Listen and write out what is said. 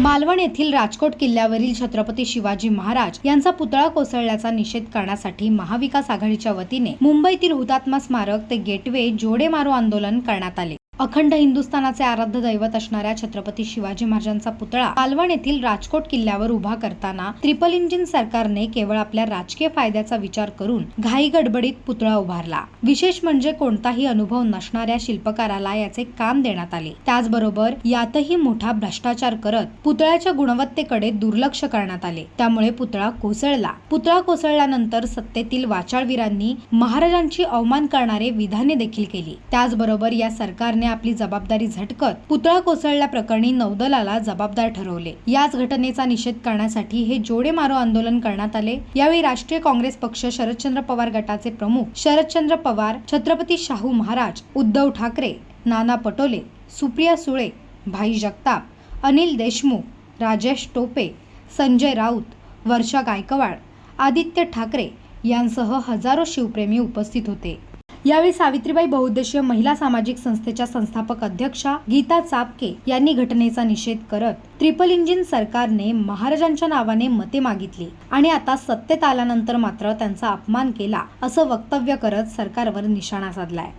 मालवण येथील राजकोट किल्ल्यावरील छत्रपती शिवाजी महाराज यांचा पुतळा कोसळल्याचा निषेध करण्यासाठी महाविकास आघाडीच्या वतीने मुंबईतील हुतात्मा स्मारक ते गेटवे जोडे मारो आंदोलन करण्यात आले. अखंड हिंदुस्थानाचे आराध्य दैवत असणाऱ्या छत्रपती शिवाजी महाराजांचा पुतळा मालवण येथील राजकोट किल्ल्यावर उभा करताना ट्रिपल इंजिन सरकारने केवळ आपल्या राजकीय फायद्याचा विचार करून घाई गडबडीत पुतळा उभारला. विशेष म्हणजे कोणताही अनुभव नसणाऱ्या शिल्पकाराला याचे काम देण्यात आले. त्याचबरोबर यातही मोठा भ्रष्टाचार करत पुतळ्याच्या गुणवत्तेकडे दुर्लक्ष करण्यात आले. त्यामुळे पुतळा कोसळला. पुतळा कोसळल्यानंतर सत्तेतील वाचाळवीरांनी महाराजांची अवमान करणारे विधाने देखील केली. त्याचबरोबर या सरकारने आपली जबाबदारी झटकत पुतळा कोसळल्या प्रकरणी नौदलाला जबाबदार ठरवले. याच घटनेचा निषेध करण्यासाठी हे जोडे मारो आंदोलन करण्यात आले. यावेळी राष्ट्रीय काँग्रेस पक्ष शरदचंद्र पवार गटाचे प्रमुख शरदचंद्र पवार छत्रपती शाहू महाराज उद्धव ठाकरे नाना पटोले सुप्रिया सुळे भाई जगताप अनिल देशमुख राजेश टोपे संजय राऊत वर्षा गायकवाड आदित्य ठाकरे यांसह हजारो शिवप्रेमी उपस्थित होते. यावेळी सावित्रीबाई बहुउद्देशीय महिला सामाजिक संस्थेच्या संस्थापक अध्यक्षा गीता चापके यांनी घटनेचा निषेध करत ट्रिपल इंजिन सरकारने महाराजांच्या नावाने मते मागितली आणि आता सत्तेत आल्यानंतर मात्र त्यांचा अपमान केला असं वक्तव्य करत सरकारवर निशाणा साधलाय